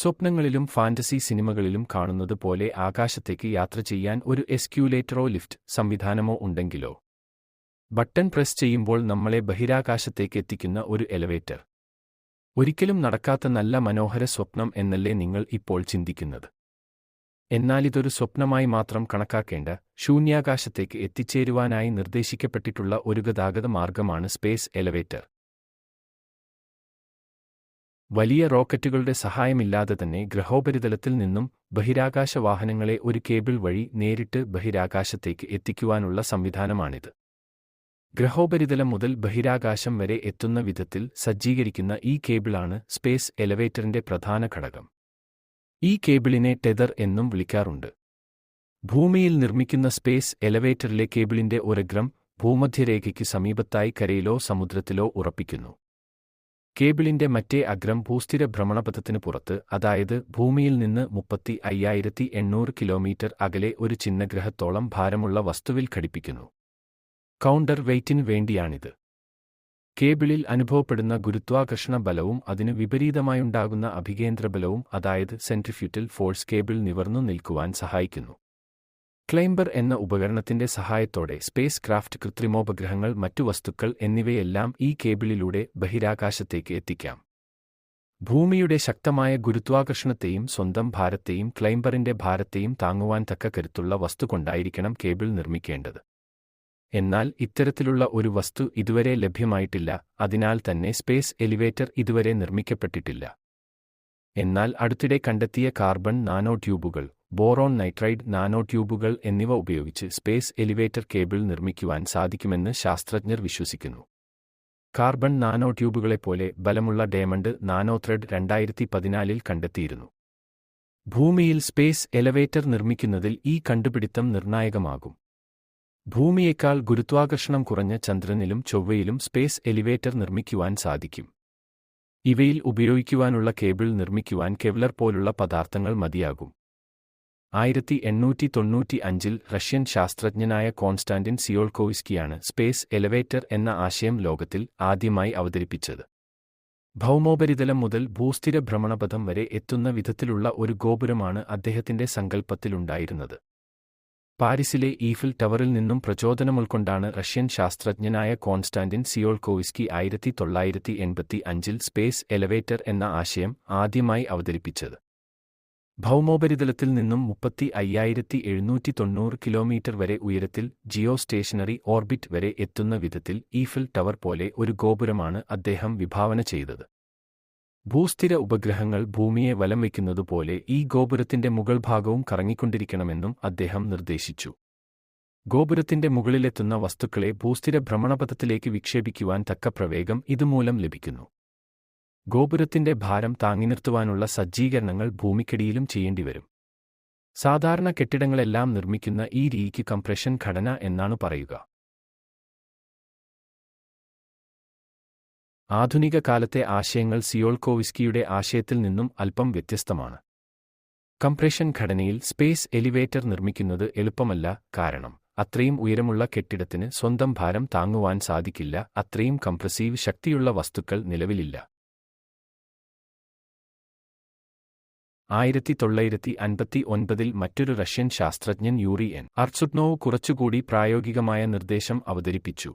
സ്വപ്നങ്ങളിലും fantasy സിനിമകളിലും കാണുന്നത് പോലെ ആകാശത്തേക്ക് യാത്ര ചെയ്യാൻ ഒരു എസ്ക്യൂലേറ്ററോ ലിഫ്റ്റ് സംവിധാനമോ ഉണ്ടെങ്കിലോ? ബട്ടൺ പ്രസ് ചെയ്യുമ്പോൾ നമ്മളെ ബഹിരാകാശത്തേക്ക് എത്തിക്കുന്ന ഒരു എലവേറ്റർ. ഒരിക്കലും നടക്കാത്ത നല്ല മനോഹര സ്വപ്നം എന്നല്ലേ നിങ്ങൾ ഇപ്പോൾ ചിന്തിക്കുന്നത്. എന്നാൽ ഇതൊരു സ്വപ്നമായി മാത്രം കണക്കാക്കേണ്ട ശൂന്യാകാശത്തേക്ക് എത്തിച്ചേരുവാനായി നിർദ്ദേശിക്കപ്പെട്ടിട്ടുള്ള ഒരു ഗതാഗത മാർഗമാണ് സ്പേസ് എലവേറ്റർ. വലിയ റോക്കറ്റുകളുടെ സഹായമില്ലാതെ തന്നെ ഗ്രഹോപരിതലത്തിൽ നിന്നും ബഹിരാകാശ വാഹനങ്ങളെ ഒരു കേബിൾ വഴി നേരിട്ട് ബഹിരാകാശത്തേക്ക് എത്തിക്കുവാനുള്ള സംവിധാനമാണിത്. ഗ്രഹോപരിതലം മുതൽ ബഹിരാകാശം വരെ എത്തുന്ന വിധത്തിൽ സജ്ജീകരിക്കുന്ന ഈ കേബിളാണ് സ്പേസ് എലവേറ്ററിന്റെ പ്രധാന ഘടകം. ഈ കേബിളിനെ ടെതർ എന്നും വിളിക്കാറുണ്ട്. ഭൂമിയിൽ നിർമ്മിക്കുന്ന സ്പേസ് എലവേറ്ററിലെ കേബിളിന്റെ ഒരഗ്രം ഭൂമധ്യരേഖയ്ക്ക് സമീപത്തായി കരയിലോ സമുദ്രത്തിലോ ഉറപ്പിക്കുന്നു. കേബിളിന്റെ മറ്റേ അഗ്രം ഭൂസ്ഥിര ഭ്രമണപഥത്തിനു പുറത്ത് അതായത് ഭൂമിയിൽ നിന്ന് മുപ്പത്തി അയ്യായിരത്തി എണ്ണൂറ് കിലോമീറ്റർ അകലെ ഒരു ചിഹ്നഗ്രഹത്തോളം ഭാരമുള്ള വസ്തുവിൽ ഘടിപ്പിക്കുന്നു. കൗണ്ടർ വെയ്റ്റിന് വേണ്ടിയാണിത്. കേബിളിൽ അനുഭവപ്പെടുന്ന ഗുരുത്വാകർഷണ ബലവും അതിനു വിപരീതമായുണ്ടാകുന്ന അഭികേന്ദ്രബലവും അതായത് സെൻട്രിഫ്യൂറ്റൽ ഫോഴ്സ് കേബിൾ നിവർന്നു നിൽക്കുവാൻ സഹായിക്കുന്നു. ക്ലൈംബർ എന്ന ഉപകരണത്തിന്റെ സഹായത്തോടെ സ്പേസ് ക്രാഫ്റ്റ് കൃത്രിമോപഗ്രഹങ്ങൾ മറ്റു വസ്തുക്കൾ എന്നിവയെല്ലാം ഈ കേബിളിലൂടെ ബഹിരാകാശത്തേക്ക് എത്തിക്കാം. ഭൂമിയുടെ ശക്തമായ ഗുരുത്വാകർഷണത്തെയും സ്വന്തം ഭാരത്തെയും ക്ലൈംബറിന്റെ ഭാരത്തെയും താങ്ങുവാൻ തക്ക കരുത്തുള്ള വസ്തു കൊണ്ടായിരിക്കണം കേബിൾ നിർമ്മിക്കേണ്ടത്. എന്നാൽ ഇത്തരത്തിലുള്ള ഒരു വസ്തു ഇതുവരെ ലഭ്യമായിട്ടില്ല അതിനാൽ തന്നെ സ്പേസ് എലിവേറ്റർ ഇതുവരെ നിർമ്മിക്കപ്പെട്ടിട്ടില്ല. എന്നാൽ അടുത്തിടെ കണ്ടെത്തിയ കാർബൺ നാനോ ട്യൂബുകൾ ബോറോൺ നൈട്രൈഡ് നാനോ ട്യൂബുകൾ എന്നിവ ഉപയോഗിച്ച് സ്പേസ് എലിവേറ്റർ കേബിൾ നിർമ്മിക്കുവാൻ സാധിക്കുമെന്ന് ശാസ്ത്രജ്ഞർ വിശ്വസിക്കുന്നു. കാർബൺ നാനോ ട്യൂബുകളെപ്പോലെ ബലമുള്ള ഡയമണ്ട് നാനോ ത്രെഡ് രണ്ടായിരത്തി പതിനാലിൽ കണ്ടെത്തിയിരുന്നു. ഭൂമിയിൽ സ്പേസ് എലവേറ്റർ നിർമ്മിക്കുന്നതിൽ ഈ കണ്ടുപിടുത്തം നിർണായകമാകും. ഭൂമിയേക്കാൾ ഗുരുത്വാകർഷണം കുറഞ്ഞ ചന്ദ്രനിലും ചൊവ്വയിലും സ്പേസ് എലിവേറ്റർ നിർമ്മിക്കുവാൻ സാധിക്കും. ഇവയിൽ ഉപയോഗിക്കുവാനുള്ള കേബിൾ നിർമ്മിക്കുവാൻ കെവ്ലർ പോലുള്ള പദാർത്ഥങ്ങൾ മതിയാകും. ആയിരത്തി എണ്ണൂറ്റി തൊണ്ണൂറ്റി അഞ്ചിൽ റഷ്യൻ ശാസ്ത്രജ്ഞനായ കോൺസ്റ്റാന്റിൻ സിയോൾക്കോവിസ്കിയാണ് സ്പേസ് എലവേറ്റർ എന്ന ആശയം ലോകത്തിൽ ആദ്യമായി അവതരിപ്പിച്ചത്. ഭൗമോപരിതലം മുതൽ ഭൂസ്ഥിര ഭ്രമണപഥം വരെ എത്തുന്ന വിധത്തിലുള്ള ഒരു ഗോപുരമാണ് അദ്ദേഹത്തിന്റെ സങ്കല്പത്തിലുണ്ടായിരുന്നത് പാരീസിലെ ഈഫിൽ ടവറിൽ നിന്നും പ്രചോദനമുൾക്കൊണ്ടാണ് റഷ്യൻ ശാസ്ത്രജ്ഞനായ കോൺസ്റ്റാന്റിൻ സിയോൾക്കോവിസ്കി ആയിരത്തി തൊള്ളായിരത്തി എൺപത്തി അഞ്ചിൽ സ്പേസ് എലവേറ്റർ എന്ന ആശയം ആദ്യമായി അവതരിപ്പിച്ചത്. ഭൗമോപരിതലത്തിൽ നിന്നും മുപ്പത്തി അയ്യായിരത്തി എഴുന്നൂറ്റി തൊണ്ണൂറ് കിലോമീറ്റർ വരെ ഉയരത്തിൽ ജിയോ സ്റ്റേഷനറി ഓർബിറ്റ് വരെ എത്തുന്ന വിധത്തിൽ ഈഫിൽ ടവർ പോലെ ഒരു ഗോപുരമാണ് അദ്ദേഹം വിഭാവന ചെയ്തത്. ഭൂസ്ഥിര ഉപഗ്രഹങ്ങൾ ഭൂമിയെ വലം വയ്ക്കുന്നതുപോലെ ഈ ഗോപുരത്തിന്റെ മുകൾ ഭാഗവും കറങ്ങിക്കൊണ്ടിരിക്കണമെന്നും അദ്ദേഹം നിർദ്ദേശിച്ചു. ഗോപുരത്തിന്റെ മുകളിലെത്തുന്ന വസ്തുക്കളെ ഭൂസ്ഥിര ഭ്രമണപഥത്തിലേക്ക് വിക്ഷേപിക്കുവാൻ തക്ക പ്രവേഗം ഇതുമൂലം ലഭിക്കുന്നു. ഗോപുരത്തിന്റെ ഭാരം താങ്ങി നിർത്തുവാനുള്ള സജ്ജീകരണങ്ങൾ ഭൂമിക്കടിയിലും ചെയ്യേണ്ടിവരും സാധാരണ കെട്ടിടങ്ങളെല്ലാം നിർമ്മിക്കുന്ന ഈ രീതിക്ക് കംപ്രഷൻ ഘടന എന്നാണ് പറയുക. ആധുനിക കാലത്തെ ആശയങ്ങൾ സിയോൾക്കോവിസ്കിയുടെ ആശയത്തിൽ നിന്നും അല്പം വ്യത്യസ്തമാണ്. കംപ്രഷൻ ഘടനയിൽ സ്പേസ് എലിവേറ്റർ നിർമ്മിക്കുന്നത് എളുപ്പമല്ല കാരണം അത്രയും ഉയരമുള്ള കെട്ടിടത്തിന് സ്വന്തം ഭാരം താങ്ങുവാൻ സാധിക്കില്ല അത്രയും കംപ്രസീവ് ശക്തിയുള്ള വസ്തുക്കൾ നിലവിലില്ല. ആയിരത്തി തൊള്ളായിരത്തി അൻപത്തി ഒൻപതിൽ മറ്റൊരു റഷ്യൻ ശാസ്ത്രജ്ഞൻ യൂറി എൻ. അർസുട്നോവ് കുറച്ചുകൂടി പ്രായോഗികമായ നിർദ്ദേശം അവതരിപ്പിച്ചു.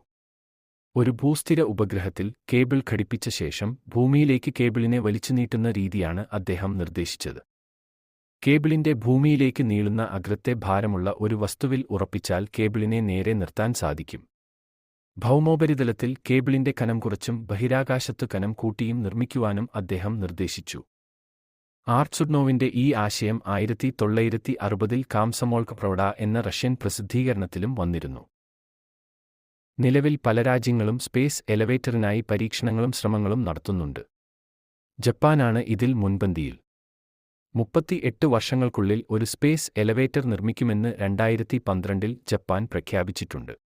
ഒരു ഭൂസ്ഥിര ഉപഗ്രഹത്തിൽ കേബിൾ ഘടിപ്പിച്ച ശേഷം ഭൂമിയിലേക്ക് കേബിളിനെ വലിച്ചുനീട്ടുന്ന രീതിയാണ് അദ്ദേഹം നിർദ്ദേശിച്ചത്. കേബിളിന്റെ ഭൂമിയിലേക്ക് നീളുന്ന അഗ്രത്തെ ഭാരമുള്ള ഒരു വസ്തുവിൽ ഉറപ്പിച്ചാൽ കേബിളിനെ നേരെ നിർത്താൻ സാധിക്കും. ഭൗമോപരിതലത്തിൽ കേബിളിന്റെ കനം കുറച്ചും ബഹിരാകാശത്തു കനം കൂട്ടിയും നിർമ്മിക്കുവാനും അദ്ദേഹം നിർദ്ദേശിച്ചു. ആർട്സുഡ്നോവിന്റെ ഈ ആശയം ആയിരത്തി തൊള്ളായിരത്തി അറുപതിൽ കാംസമോൾക്ക് പ്രൗഡ എന്ന റഷ്യൻ പ്രസിദ്ധീകരണത്തിലും വന്നിരുന്നു. നിലവിൽ പല രാജ്യങ്ങളും സ്പേസ് എലവേറ്ററിനായി പരീക്ഷണങ്ങളും ശ്രമങ്ങളും നടത്തുന്നുണ്ട്. ജപ്പാനാണ് ഇതിൽ മുൻപന്തിയിൽ. മുപ്പത്തി എട്ട് വർഷങ്ങൾക്കുള്ളിൽ ഒരു സ്പേസ് എലവേറ്റർ നിർമ്മിക്കുമെന്ന് രണ്ടായിരത്തി പന്ത്രണ്ടിൽ ജപ്പാൻ പ്രഖ്യാപിച്ചിട്ടുണ്ട്.